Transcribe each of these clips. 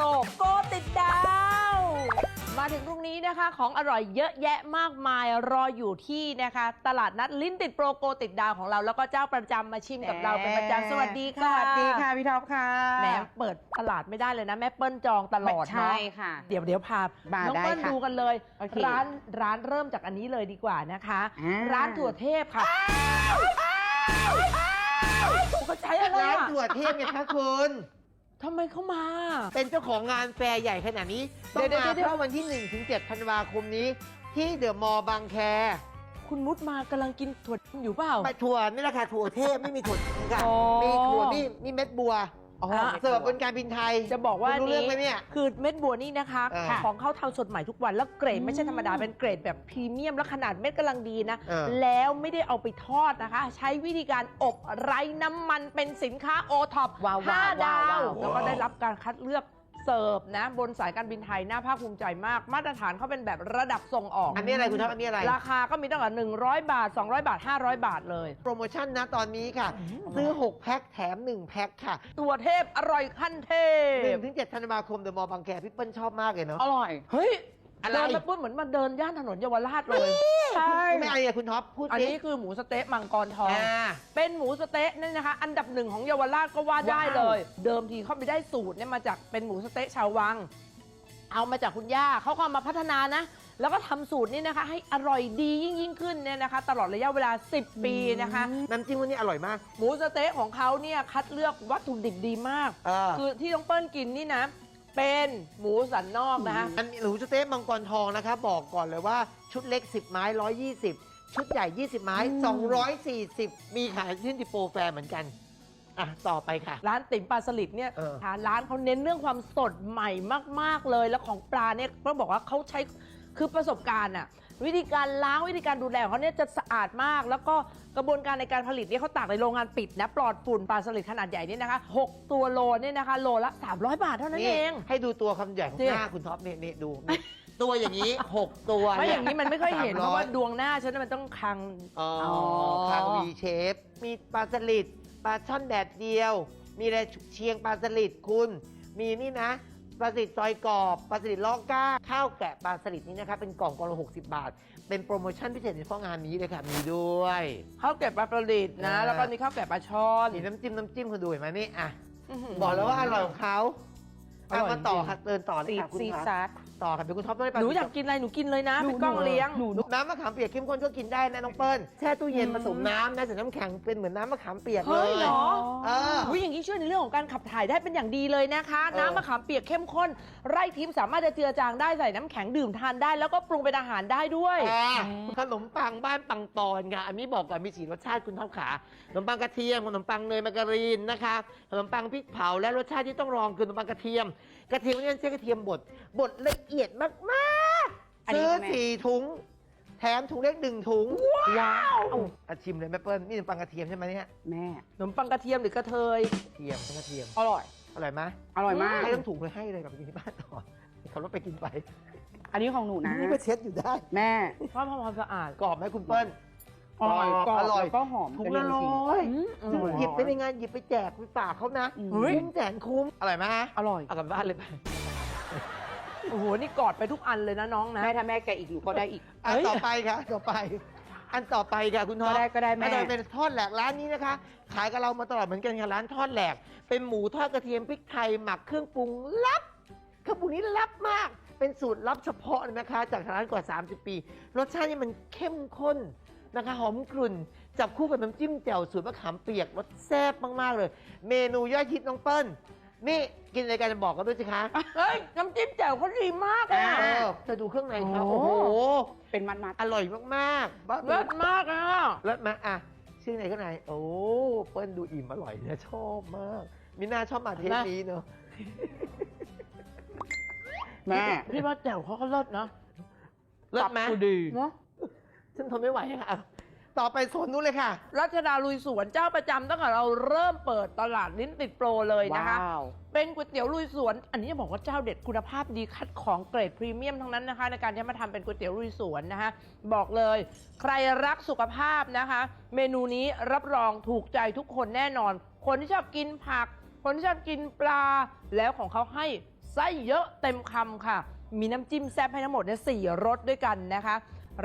รโกติดดาว มาถึงตรงนี้นะคะ ของอร่อยเยอะแยะมากมายรออยู่ที่นะคะ ตลาดนัดลิ้นติดโปรโกติดดาวของเรา แล้วก็เจ้าประจำมาชิมกับเราเป็นประจำสวัสดีค่ะ สวัสดีค่ะพี่ท็อปค่ะแหมเปิดตลาดไม่ได้เลยนะ แม่เปิ้ลจองตลอดใช่เนาะค่ะ เดี๋ยวเดี๋ยวพามาน้องได้เปิ้ลค่ะดูกันเลย โอเคร้านร้านเริ่มจากอันนี้เลยดีกว่านะคะ อ่า ร้านถั่วเทพค่ะก็ใช้อะไรร้านอะ ถั่วเทพไงคะคุณ ทำไมเขามา เป็นเจ้าของงานแฟร์ใหญ่ขนาดนี้เดี๋ต้ยอวงมาเดี๋ยวเข้าวันที่1ถึง7ธันวาคมนี้ ที่เดอะมอลล์บางแคคุณมุดมากำลังกินถั่วอยู่เปล่า ไปถั่วนี่แหละค่ะถั่วเทพไม่มีถั่วจริงค่ะอ๋อ มีถั่วนี่นี่เม็ดบัว อ๋อเสิร์ฟบนการบินไทยจะบอกว่าคุณรู้เรื่องไหมนี้เนี่ย คือเม็ดบัวนี่นะคะเออของเขาทำสดใหม่ทุกวัน แล้วเกรดไม่ใช่ธรรมดา เป็นเกรดแบบพรีเมียมแล้วขนาดเม็ดกำลังดีนะเออแล้วไม่ได้เอาไปทอดนะคะ ใช้วิธีการอบไร้น้ำมันเป็นสินค้าโอท็อปว้าวห้าว้าวดาว้าววแล้วก็ได้รับการคัดเลือก เสิร์ฟนะบนสายการบินไทยน่าภาคภูมิใจมาก มาตรฐานเขาเป็นแบบระดับส่งออก อันนี้อะไรคุณท็อปอันนี้อะไร ราคาก็มีตั้งแต่100 บาท 200 บาท 500 บาทเลย โปรโมชั่นนะตอนนี้ค่ะ ซื้อ 6 แพ็คแถม 1 แพ็คค่ะ ตัวเทพอร่อยขั้นเทพ1ถึง7ธันวาคมเดอะมอลล์บางแคพี่เปิ้ลชอบมากเลยเนาะอร่อยเฮ้ย อะไร เดินมาปุ๊บเหมือนมาเดินย่านถนนเยาวราชเลยใช่ไม่อะไรอะคุณท็อปพูดอันสินี้คือหมูสะเต๊ะมังกรทอง อ่า เป็นหมูสะเต๊ะนี่นะคะ อันดับหนึ่งของเยาวราชก็ว่าได้เลย เดิมทีเขาไปได้สูตรเนี่ยมาจากเป็นหมูสะเต๊ะชาววัง เอามาจากคุณย่าเขาก็เอามาพัฒนานะ แล้วก็ทำสูตรนี้นะคะ ให้อร่อยดียิ่งยิ่งขึ้นเนี่ยนะคะ ตลอดระยะเวลา 10 ปีนะคะ น้ำจิ้มวันนี้อร่อยมาก หมูสะเต๊ะของเขาเนี่ยคัดเลือกวัตถุดิบดีมาก เออ คือที่น้องเปิ้ลกินนี่นะ เป็นหมูสันนอกนะคะอันหนูสเต๊กมังกรทองนะคะบอกก่อนเลยว่าชุดเล็ก 10 ไม้ 120 ชุดใหญ่ 20 ไม้ 240 มีขายที่ดิโปรแฟร์เหมือนกัน อะ ต่อไปค่ะ ร้านติ๋มปลาสลิดเนี่ยเออทานร้านเขาเน้นเรื่องความสดใหม่มาก ๆ เลย แล้วของปลาเนี่ยต้องบอกว่าเขาใช้คือประสบการณ์อะ วิธีการล้างวิธีการดูแลของเขาเนี่ยจะสะอาดมาก แล้วก็กระบวนการในการผลิตเนี่ยเขาตากในโรงงานปิดนะปลอดฝุ่นปลาสลิดขนาดใหญ่เนี่ยนะคะ 6 ตัวโลเนี่ยนะคะ โลละ 300 บาทเท่านั้นเอง ให้ดูตัวคำใหญ่ของจริงหน้าคุณท็อปนี่นี่ดูนี่ตัวอย่างนี้ 6 ตัวไม่อย่างนี้มันไม่ค่อยเห็น เพราะว่า300ดวงหน้าฉันนะมันต้องคังอ๋ออ๋อคางวีเชฟมีปลาสลิดปลาช่อนแดดเดียว มีอะไรเชียงปลาสลิดคุณ มีนี่นะ ปลาสลิดซอยกรอบปลาสลิดลอกก้า ข้าวแกะปลาสลิดนี่นะคะเป็นกล่องกล่องละ60บาท เป็นโปรโมชั่นพิเศษในข้องานนี้เลยค่ะมีด้วยข้าวแกะปลาประดิษฐ์นะอ่าแล้วก็มีข้าวแกะปลาช่อนมีน้ำจิ้มน้ำจิ้มคุณดูเห็นไหมนี่อะหืบอกแล้วว่าอร่อยของเขาอร่อยเอามาต่อจริงค่ะเดินต่อเลยซีดค่ะคุณซีดคะซัดต่อค่ะเดี๋ยวคุณท็อปต้องได้ปลาหนูอยากกินอะไรหนูกินเลยนะเป็นกล้องเลี้ยงหนูน้ำมะขามเปียกเข้มข้นก็กินได้นะน้องเปิ้ลแช่ตู้เย็นผสมน้ำนะใส่น้ำแข็งเป็นเหมือนน้ำมะขามเปียกเลเฮ้ยยเหรอเออวิอย่างนี้ช่วย ในเรื่องของการขับถ่ายได้เป็นอย่างดีเลยนะคะเออน้ำมะขามเปียกเข้มข้น ไร่ทิพย์สามารถจะเจือจางได้ใส่น้ำแข็งดื่มทานได้ แล้วก็ปรุงเป็นอาหารได้ด้วย อ่าขนมปังบ้านปังปอนค่ะอันนี้บอกก่อนมีสีรสชาติคุณท็อปขาขนมปังกระเทียมขนมปังเนยมาการีนนะคะขนมปังพริกเผาและรสชาติที่ต้องลองคือขนมปังกระเทียม กระเทียมนี่ใช้กระเทียมบดบดละเอียดมากอันๆนี้ซื้อใช่ไหม สี่ถุง แถมถุงเล็กหนึ่งถุง ว้าวอาชิมเลยแม่เปิ้ลนี่ขนมปังกระเทียมใช่ไหมเนี่ยแม่ ขนมปังกระเทียมหรือกระเทย กระเทียมกระเทียม อร่อย อร่อยไหมอร่อยมาก ให้ทั้งถุงเลยให้เลยกลับไปกินที่บ้านต่อขับรถไปกินไป อันนี้ของหนูนะ นี่ก็เช็ดอยู่ได้ แม่เพราะความสะอาด กรอบไหมคุณเปิ้ลอร่อยกรอบอร่อยแล้วก็หอมถุงกละระร้เทียมอยอืมอซึ่งร่อยหยิบไปในงานหยิบไปแจกไปฝากเขานะอืมเฮ้ยคุ้มแสนคุ้มอร่อยไหมอร่อย เอากลับบ้านเลยไป โอ้โห นี่กอดไปทุกอันเลยนะน้องนะ แม่ถ้าแม่แกะอีกหนูก็ได้อีก อันเฮ้ยต่อไปค่ะต่อไป อันต่อไปค่ะคุณท็อปก็ได้ก็ได้แม่ อันต่อปเป็นทอดแหลกร้านนี้นะคะ ขายกับเรามาตลอดเหมือนกันค่ะร้านทอดแหลก เป็นหมูทอดกระเทียมพริกไทยหมักเครื่องปรุงลับเครื่องปรุงนี้ลับมาก เป็นสูตรลับเฉพาะเลยนะคะ จากทางร้านกว่า 30 ปี รสชาตินี่มันเข้มข้นนะคะหอมกรุ่น จับคู่กับน้ำจิ้มแจ่วสูตรมะขามเปียกรสแซ่บมากๆเลย เมนูยอดฮิตน้องเปิ้ล นี่กินอะไรกันบอกกันด้วยสิคะเฮ้ยน้ำจิ้มแจ่วเขาดีมากอะเออจะดูเครื่องในครับโอ้โอ้โห เป็นมัดมัดอร่อยมากๆบ้าเลิศมากอะเลิศมากอะชื่อไหนข้างในโอ้เปิ้ลดูอิ่มอร่อยเนี่ยชอบมาก มิน่าชอบมาเทปนี้เนอะแม่พี่ว่าแจ่วเขาก็เลิศนะเลิศไหมปรับดีเนาะฉันทนไม่ไหวค่ะ ต่อไปโซนนู้นเลยค่ะ รัชดาลุยสวนเจ้าประจำตั้งแต่เราเริ่มเปิดตลาดลิ้นติดโปรเลยนะคะ ว้าว เป็นก๋วยเตี๋ยวลุยสวน อันนี้จะบอกว่าเจ้าเด็ดคุณภาพดีคัดของเกรดพรีเมียมทั้งนั้นนะคะ ในการที่มาทำเป็นก๋วยเตี๋ยวลุยสวนนะคะบอกเลย ใครรักสุขภาพนะคะ เมนูนี้รับรองถูกใจทุกคนแน่นอน คนที่ชอบกินผัก คนที่ชอบกินปลา แล้วของเขาให้ไส้เยอะเต็มคำค่ะ มีน้ำจิ้มแซ่บให้ทั้งหมดเนี่ยสี่รสด้วยกันนะคะ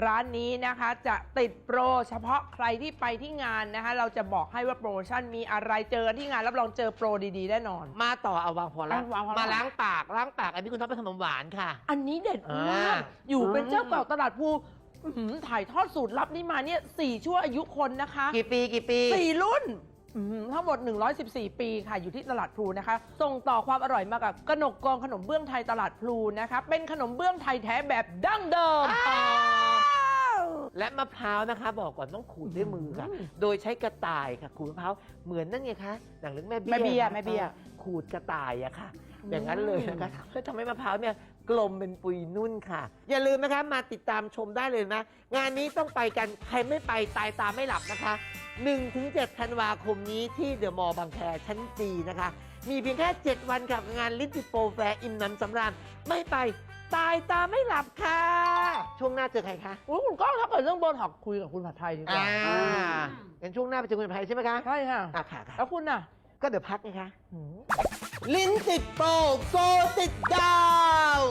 ร้านนี้นะคะจะติดโปรเฉพาะใครที่ไปที่งานนะคะ เราจะบอกให้ว่าโปรโมชั่นมีอะไรเจอที่งานรับรองเจอโปรดีๆแน่นอน มาต่อเอาวางพอแล้วอะวางพอแล้วมาล้างปากล้างปากอันนี้คุณท็อปเป็นขนมหวานค่ะ อันนี้เด็ดมากอ่า อยู่เป็นเจ้าเก่าตลาดภูอื้อหือถ่ายทอดสูตรลับนี้มาเนี่ยสี่ชั่วอายุคนนะคะ กี่ปีกี่ปี สี่รุ่นอื้อหือทั้งหมด 114 ปีค่ะ อยู่ที่ตลาดพลูนะคะ ส่งต่อความอร่อยมากับกนกกองขนมเบื้องไทยตลาดพลูนะคะ เป็นขนมเบื้องไทยแท้แบบดั้งเดิม และมะพร้าวนะคะ บอกก่อนต้องขูดด้วยมือค่ะ โดยใช้กระต่ายค่ะ ขูดมะพร้าวเหมือนนั่นไงคะหนังเรื่องแม่เบี้ยแม่เบี้ยค่ะแม่เบี้ย ขูดกระต่ายอะค่ะ อย่างนั้นเลยนะคะเพื่อทำให้มะพร้าวเนี่ยกลมเป็นปุยนุ่นค่ะ อย่าลืมนะคะมาติดตามชมได้เลยนะ งานนี้ต้องไปกันใครไม่ไปตายตาไม่หลับนะคะ 1-7ธันวาคมนี้ที่เดอะมอลล์บางแคชั้นจีนะคะ มีเพียงแค่ 7 วันกับงานลิติโปรแฟร์อิ่มหน้ำสำราญไม่ไป ตายตาไม่หลับค่ะ ช่วงหน้าเจอใครคะอุ๊ยคุณก้องถ้าเกิดเรื่องโบท็อกซ์คุยกับคุณผัดไทยดีกว่าอ่างั้นช่วงหน้าไปเจอคุณภัยใช่ไหมคะใช่ค่ะ อะค่ะค่ะแล้วคุณน่ะก็เดี๋ยวพักไงคะ หืม ลิ้นติดโปรโกติดดาว